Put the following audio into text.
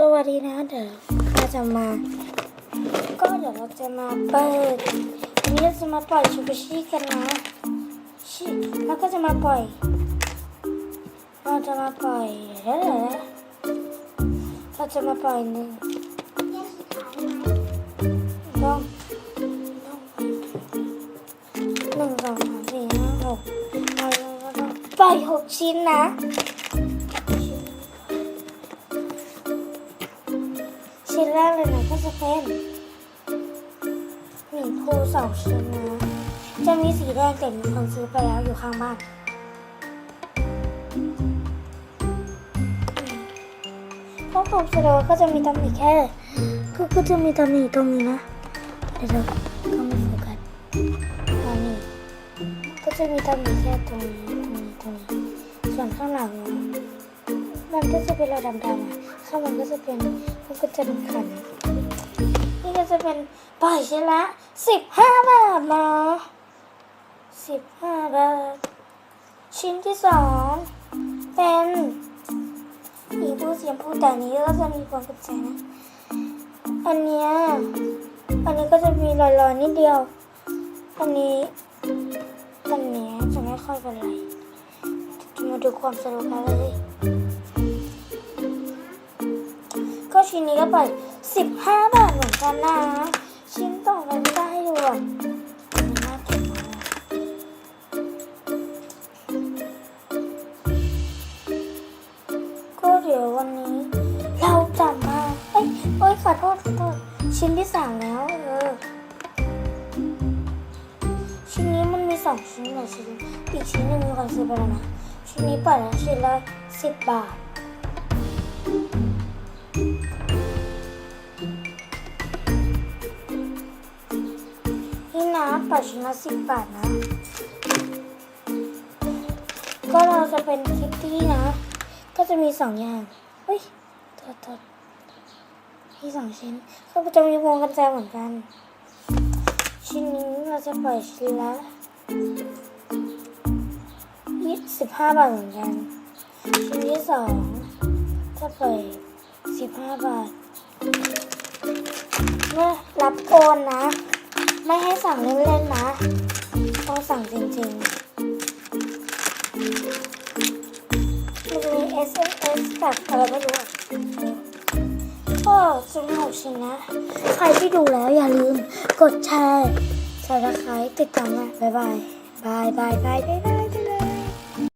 สวัสดีนะเดี๋ยวเราจะมา ก็เดี๋ยวเราจะมาเปิดวันนี้เราจะมาปล่อยชูบิชิกันนะชิแล้วก็จะมาปล่อย เราจะมาปล่อยเดี๋ยวๆนะเราจะมาปล่อยหนึ่งต้องหนึ่งสองสามสี่ห้าหกเราเราต้องปล่อยหกชิ้นนะ แรกเลยนะก็จะเป็นหมีภูสองชิ้นนะจะมีสีแดงแต่มีคนซื้อไปแล้วอยู่ข้างบ้านพวกผมสโลก็จะมีตำหนิแค่ก็ก็จะมีตำหนิตรงนี้นะเดี๋ยวก็ไม่โฟกัสอันนี้ก็จะมีตำหนิแค่ตรงนี้ตรงนี้ตรงนี้ส่วนข้างหลัง มันก็จะเป็นรอยดำๆอะข้างมันก็จะเป็นมันก็จะเป็นขัน นี่ก็จะเป็นปล่อยชิ้นละสิบห้าบาทนะสิบห้าบาท ชิ้นที่สองเป็นอีผู้เสียมพูแต่นี้ก็จะมีพวงกุญแจนะ อันเนี้ยอันนี้ก็จะมีรอยๆนิดเดียว อันนี้อันเนี้ยจะไม่ค่อยเป็นไรมาดูความสนุกกันเลย ชิ้นนี้ก็ปล่อยสิบห้าบาทเหมือนกันนะ ชิ้นต่อไปไม่ได้ห้ดูอะมันก็บมากก็เดี๋ยววันนี้ เราจะมา เอ้ยเอ้ยขอโทษขอโทษชิ้นที่สามแล้วเออชิ้นนี้มันมีสองชิ้นเหรอชิ้นอีกชิ้นหนึ่งมีคนซื้อไปแล้วนะชิ้นนี้เปิดแล้วชิ้นละสิบบาท นี่นะปัดชิ้นละสิบบาทนะ ก็เราจะเป็นคิตตี้นะ ก็จะมีสองอย่างเฮ้ยโทษโทษมีสองชิ้น ก็จะมีวงกุญแจเหมือนกัน ชิ้นนี้เราจะปล่อยชิ้นละยี่สิบห้าบาทเหมือนกัน ชิ้นที่สองจะปล่อยสิบห้าบาทเมื่อรับโอนนะ ไม่ให้สั่งเล่นๆนะต้องสั่งจริงๆมันมี S M S แบบอะไรไม่รู้อะก็สนุกชิงนะ ใครที่ดูแล้วอย่าลืมกดแชร์ s ับสไครต์ติดตามนะ บ๊ายบาย บายบายบายบาย